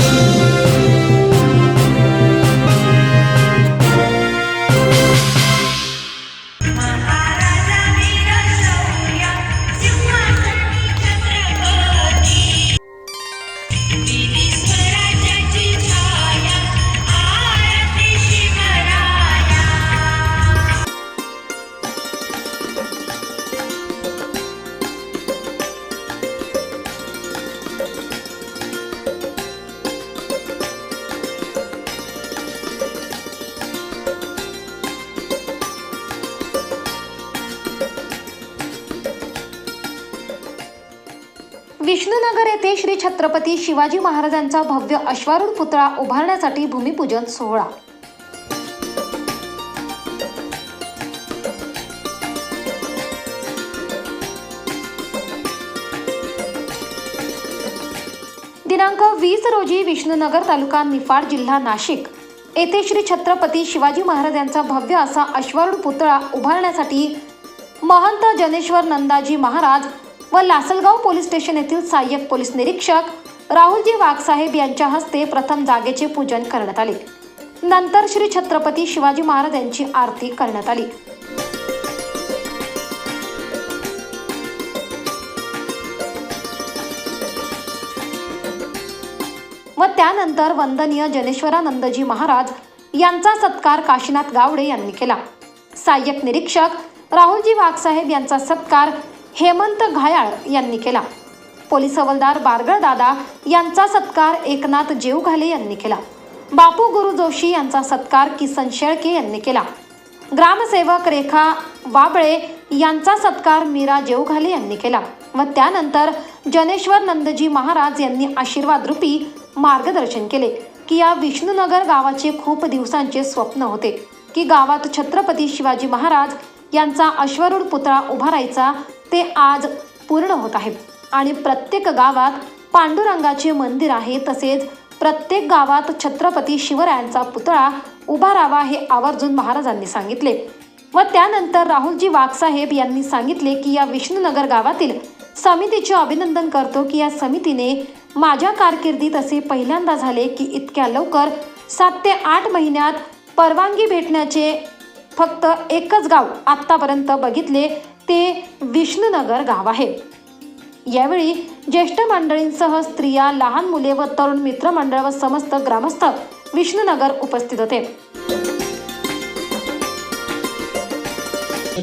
महाराजा विष्णुनगर येथे श्री छत्रपती शिवाजी महाराजांचा भव्य अश्वारूढ पुतळा उभारण्यासाठी भूमिपूजन सोहळा. दिनांक वीस रोजी विष्णुनगर तालुका निफाड जिल्हा नाशिक येथे श्री छत्रपती शिवाजी महाराजांचा भव्य असा अश्वारूढ पुतळा उभारण्यासाठी महंत जनेश्वर नंदाजी महाराज व लासलगाव पोलीस स्टेशन येथील सहाय्यक पोलीस निरीक्षक राहुलजी वाघसाहेब यांच्या हस्ते प्रथम जागेचे पूजन करण्यात आले. नंतर श्री छत्रपती शिवाजी महाराज यांची आरती करण्यात आली. व त्यानंतर वंदनीय जनेश्वरानंदजी महाराज यांचा सत्कार काशीनाथ गावडे यांनी केला. सहाय्यक निरीक्षक राहुलजी वाघसाहेब यांचा सत्कार हेमंत घायाळ यांनी केला. पोलीस हवलदार बारगळदादा यांचा सत्कार एकनाथ जेवघाले यांनी केला. बापू गुरु जोशी यांचा सत्कार किसन शेळके यांनी केला. ग्रामसेवक रेखा बाबळे यांचा सत्कार मीरा जेवघाले यांनी केला व त्यानंतर जनेश्वर नंदजी महाराज यांनी आशीर्वाद रूपी मार्गदर्शन केले की या विष्णुनगर गावाचे खूप दिवसांचे स्वप्न होते की गावात छत्रपती शिवाजी महाराज यांचा अश्वरूढ पुतळा उभारायचा ते आज पूर्ण होत आहे आणि प्रत्येक गावात पांडुरंगाचे मंदिर आहे तसेच प्रत्येक गावात छत्रपती शिवरायांचा पुतळा उभा राहावा हे आवर्जून महाराजांनी सांगितले. व त्यानंतर राहुलजी वाघसाहेब यांनी सांगितले की या विष्णुनगर गावातील समितीचे अभिनंदन करतो की या समितीने माझ्या कारकिर्दीत असे पहिल्यांदा झाले की इतक्या लवकर सात ते आठ महिन्यात परवानगी भेटण्याचे फक्त एकच गाव आत्तापर्यंत बघितले ते विष्णुनगर गाव आहे. यावेळी ज्येष्ठ मंडळींसह स्त्रिया लहान मुले व तरुण मित्रमंडळ व समस्त ग्रामस्थ विष्णुनगर उपस्थित होते.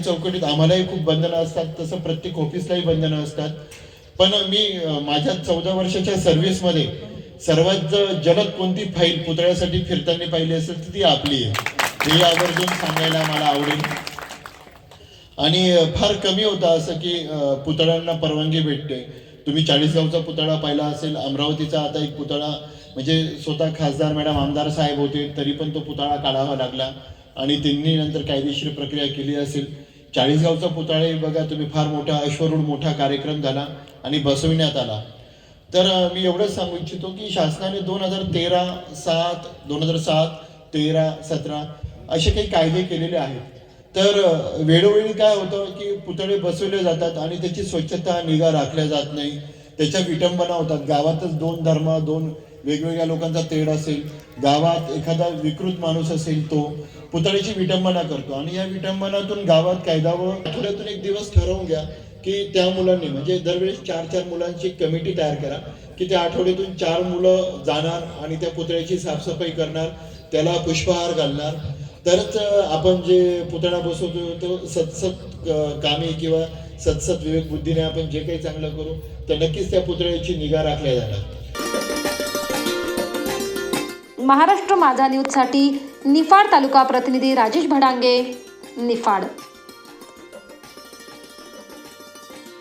चौकटीत आम्हालाही खूप बंधनं असतात तसं प्रत्येक ऑफिसलाही बंधनं असतात. पण मी माझ्या चौदा वर्षाच्या सर्व्हिसमध्ये सर्वात जलद कोणती फाईल पुतळ्यासाठी फिरताना पाहिली असेल तर ती आपली आहे. हे आवर्जून सांगायला मला आवडेल. आणि फार कमी होतं असं की पुतळ्यांना परवानगी भेटते. तुम्ही चाळीसगावचा पुतळा पाहिला असेल अमरावतीचा आता एक पुतळा म्हणजे स्वतः खासदार मॅडम आमदार साहेब होते तरी पण तो पुतळा काढावा लागला. आणि त्यांनी नंतर कायदेशीर प्रक्रिया केली असेल. चाळीसगावचा पुतळा बघा तुम्ही फार मोठा अश्वरूढ मोठा कार्यक्रम झाला आणि बसविण्यात आला. तर मी एवढंच सांगू इच्छितो की शासनाने दोन हजार तेरा सात दोन हजार सात तेरा सतरा असे काही कायदे केलेले आहेत. तर वेळोवेळी काय होतं की पुतळे बसवले जातात आणि त्याची स्वच्छता निगा राखल्या जात नाही. त्याच्या विटंबना होतात. गावातच दोन धर्म दोन वेगवेगळ्या लोकांचा तेढ असेल. गावात एखादा विकृत माणूस असेल तो पुतळ्याची विटंबना करतो. आणि या विटंबनातून गावात कायदा व आठवड्यातून एक दिवस ठरवून घ्या की त्या मुलांनी म्हणजे दरवेळेस चार चार मुलांची कमिटी तयार करा की त्या आठवड्यातून चार मुलं जाणार आणि त्या पुतळ्याची साफसफाई करणार त्याला पुष्पहार घालणार. तरच आपण जे पुतळा बसवतो तो सतसत कामी किंवा सतसत विवेक बुद्धीने आपण जे काही चांगलं करू तर नक्कीच त्या पुतळ्याची निगा राखल्या जाणार. महाराष्ट्र माझा न्यूजसाठी निफाड तालुका प्रतिनिधी राजेश भडांगे निफाड.